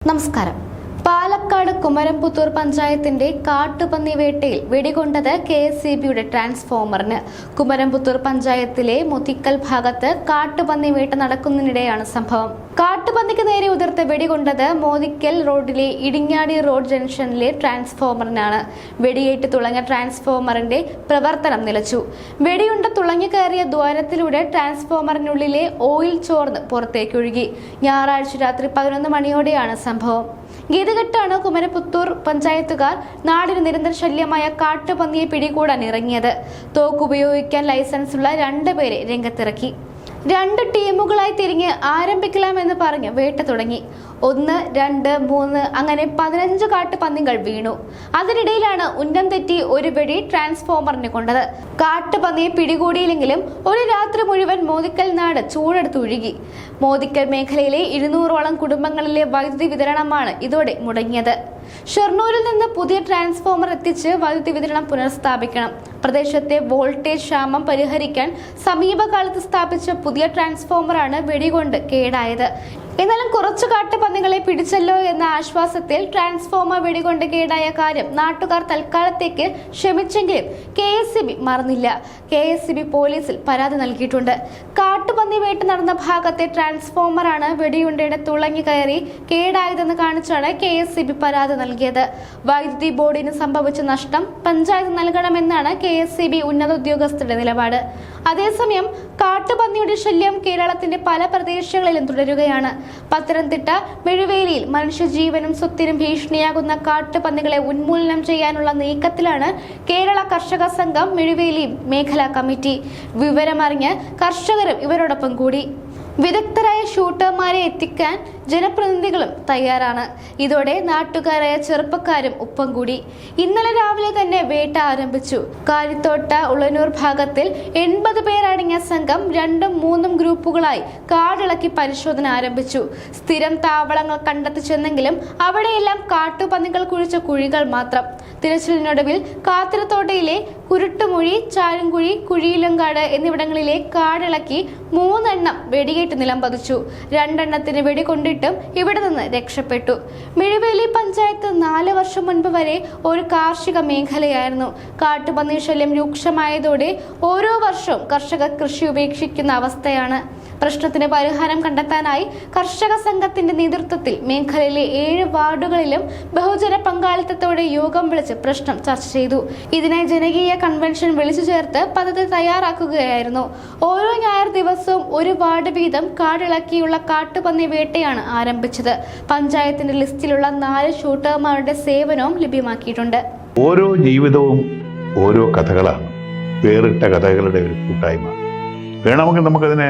നമസ്കാരം പാലക്കാട് കുമരംപുത്തൂർ പഞ്ചായത്തിന്റെ കാട്ടുപന്നി വേട്ടയിൽ വെടികൊണ്ടത് കെ എസ് സി ബിയുടെ ട്രാൻസ്ഫോമറിന്. കുമരംപുത്തൂർ പഞ്ചായത്തിലെ മുത്തിക്കൽ ഭാഗത്ത് കാട്ടുപന്നി വേട്ട നടക്കുന്നതിനിടെയാണ് സംഭവം. കാട്ടുപന്നിക്ക് നേരെ ഉതിർത്ത് വെടികൊണ്ടത് മോതിക്കൽ റോഡിലെ ഇടിങ്ങാടി റോഡ് ജംഗ്ഷനിലെ ട്രാൻസ്ഫോമറിനാണ്. വെടിയേറ്റ് തുളങ്ങിയ ട്രാൻസ്ഫോമറിന്റെ പ്രവർത്തനം നിലച്ചു. വെടിയുണ്ട തുളങ്ങിക്കയറിയ ദ്വാരത്തിലൂടെ ട്രാൻസ്ഫോമറിനുള്ളിലെ ഓയിൽ ചോർന്ന് പുറത്തേക്കൊഴുകി. ഞായറാഴ്ച രാത്രി പതിനൊന്ന് മണിയോടെയാണ് സംഭവം. ഗീതകെട്ടാണ് കുമരപുത്തൂർ പഞ്ചായത്തുകാർ നാടിന് നിരന്തര ശല്യമായ കാട്ടുപന്നിയെ പിടികൂടാൻ ഇറങ്ങിയത്. തോക്കുപയോഗിക്കാൻ ലൈസൻസുള്ള രണ്ടുപേരെ രംഗത്തിറക്കി. രണ്ട് ടീമുകളായി തിരിഞ്ഞ് ആരംഭിക്കലാമെന്ന് പറഞ്ഞ് വേട്ട തുടങ്ങി. ഒന്ന് രണ്ട് മൂന്ന് അങ്ങനെ പതിനഞ്ച് കാട്ടുപന്നികൾ വീണു. അതിനിടയിലാണ് ഉന്നം തെറ്റി ഒരു വെടി ട്രാൻസ്ഫോമറിന് കൊണ്ടത്. കാട്ടുപന്നിയെ പിടികൂടിയില്ലെങ്കിലും ഒരു രാത്രി മുഴുവൻ മോദിക്കൽ നാട് ചൂടെടുത്തൊഴുകി മോദിക്കൽ മേഖലയിലെ ഇരുന്നൂറോളം കുടുംബങ്ങളിലെ വൈദ്യുതി വിതരണമാണ് ഇതോടെ മുടങ്ങിയത്. ഷൊർണൂരിൽ നിന്ന് പുതിയ ട്രാൻസ്ഫോമർ എത്തിച്ച് വൈദ്യുതി വിതരണം പുനഃസ്ഥാപിക്കണം. പ്രദേശത്തെ വോൾട്ടേജ് ക്ഷാമം പരിഹരിക്കാൻ സമീപകാലത്ത് സ്ഥാപിച്ച പുതിയ ട്രാൻസ്ഫോമറാണ് വെടികൊണ്ട് കേടായത്. എന്നാലും കുറച്ചു കാട്ടുപന്നികളെ പിടിച്ചല്ലോ എന്ന ആശ്വാസത്തിൽ ട്രാൻസ്ഫോമർ വെടികൊണ്ട് കേടായ കാര്യം നാട്ടുകാർ തൽക്കാലത്തേക്ക് ക്ഷമിച്ചെങ്കിലും കെ എസ് സി ബി മറന്നില്ല. കെ എസ് സി ബി പോലീസിൽ പരാതി നൽകിയിട്ടുണ്ട്. കാട്ടുപന്നി വേട്ട നടന്ന ഭാഗത്തെ ട്രാൻസ്ഫോമറാണ് വെടിയുണ്ടയുടെ തുളങ്ങി കയറി കേടായതെന്ന് കാണിച്ചാണ് കെ എസ് സി ബി പരാതി നൽകിയത്. വൈദ്യുതി ബോർഡിന് സംഭവിച്ച നഷ്ടം പഞ്ചായത്ത് നൽകണമെന്നാണ് കെ എസ് ഉന്നത ഉദ്യോഗസ്ഥരുടെ നിലപാട്. അതേസമയം കാട്ടുപന്നിയുടെ ശല്യം കേരളത്തിന്റെ പല പ്രദേശങ്ങളിലും തുടരുകയാണ്. പത്തനംതിട്ട മെഴുവേലിയിൽ മനുഷ്യജീവനും സ്വത്തിനും ഭീഷണിയാകുന്ന കാട്ടുപന്നികളെ ഉന്മൂലനം ചെയ്യാനുള്ള നീക്കത്തിലാണ് കേരള കർഷക സംഘം മെഴുവേലി മേഖലാ കമ്മിറ്റി. വിവരമറിഞ്ഞ് കർഷകരും ഇവരോടൊപ്പം കൂടി. വിദഗ്ധരായ ഷൂട്ടർമാരെ എത്തിക്കാൻ ജനപ്രതിനിധികളും തയ്യാറാണ്. ഇതോടെ നാട്ടുകാരായ ചെറുപ്പക്കാരും ഒപ്പം കൂടി. ഇന്നലെ രാവിലെ തന്നെ വേട്ട ആരംഭിച്ചു. കാരിത്തോട്ട ഉളനൂർ ഭാഗത്തിൽ എൺപത് പേരടങ്ങിയ സംഘം രണ്ടും മൂന്നും ഗ്രൂപ്പുകളായി കാടിളക്കി പരിശോധന ആരംഭിച്ചു. സ്ഥിരം താവളങ്ങൾ കണ്ടെത്തിച്ചെന്നെങ്കിലും അവിടെയെല്ലാം കാട്ടുപന്നികൾ കുഴിച്ച കുഴികൾ മാത്രം. തിരച്ചിലിനൊടുവിൽ കാത്തിരത്തോട്ടയിലെ കുരുട്ടുമുഴി ചാരുംകുഴി കുഴിയിലങ്കാട് എന്നിവിടങ്ങളിലെ കാടിളക്കി മൂന്നെണ്ണം വെടിയേറ്റ് നിലം പതിച്ചു. രണ്ടെണ്ണത്തിന് വെടികൊണ്ടിട്ടും ഇവിടെ നിന്ന് രക്ഷപ്പെട്ടു. മിഴുവേലി പഞ്ചായത്ത് നാല് വർഷം മുൻപ് വരെ ഒരു കാർഷിക മേഖലയായിരുന്നു. കാട്ടുപന്നി ശല്യം രൂക്ഷമായതോടെ ഓരോ വർഷവും കർഷകർ കൃഷി ഉപേക്ഷിക്കുന്ന അവസ്ഥയാണ്. പ്രശ്നത്തിന് പരിഹാരം കണ്ടെത്താനായി കർഷക സംഘത്തിന്റെ നേതൃത്വത്തിൽ മേഖലയിലെ ഏഴ് വാർഡുകളിലും ബഹുജന പങ്കാളിത്തത്തോടെ യോഗം വിളിച്ച് പ്രശ്നം ചർച്ച ചെയ്തു. ഇതിനായി ജനകീയ കൺവെൻഷൻ വിളിച്ചു ചേർത്ത് പദ്ധതി തയ്യാറാക്കുകയായിരുന്നു. ഓരോ ഞായർ ദിവസവും ഒരു വാർഡ് വീതം കാടിളക്കിയുള്ള കാട്ടുപന്നി വേട്ടയാണ് ആരംഭിച്ചത്. പഞ്ചായത്തിന്റെ ലിസ്റ്റിലുള്ള നാല് ഷൂട്ടർമാരുടെ സേവനവും ലഭ്യമാക്കിയിട്ടുണ്ട്. ഓരോ ജീവിതവും ഓരോ കഥകളാണ്. വേറിട്ട കഥകളുടെ ഒരു കൂട്ടായ്മ. വേണമെങ്കിൽ നമുക്കതിനെ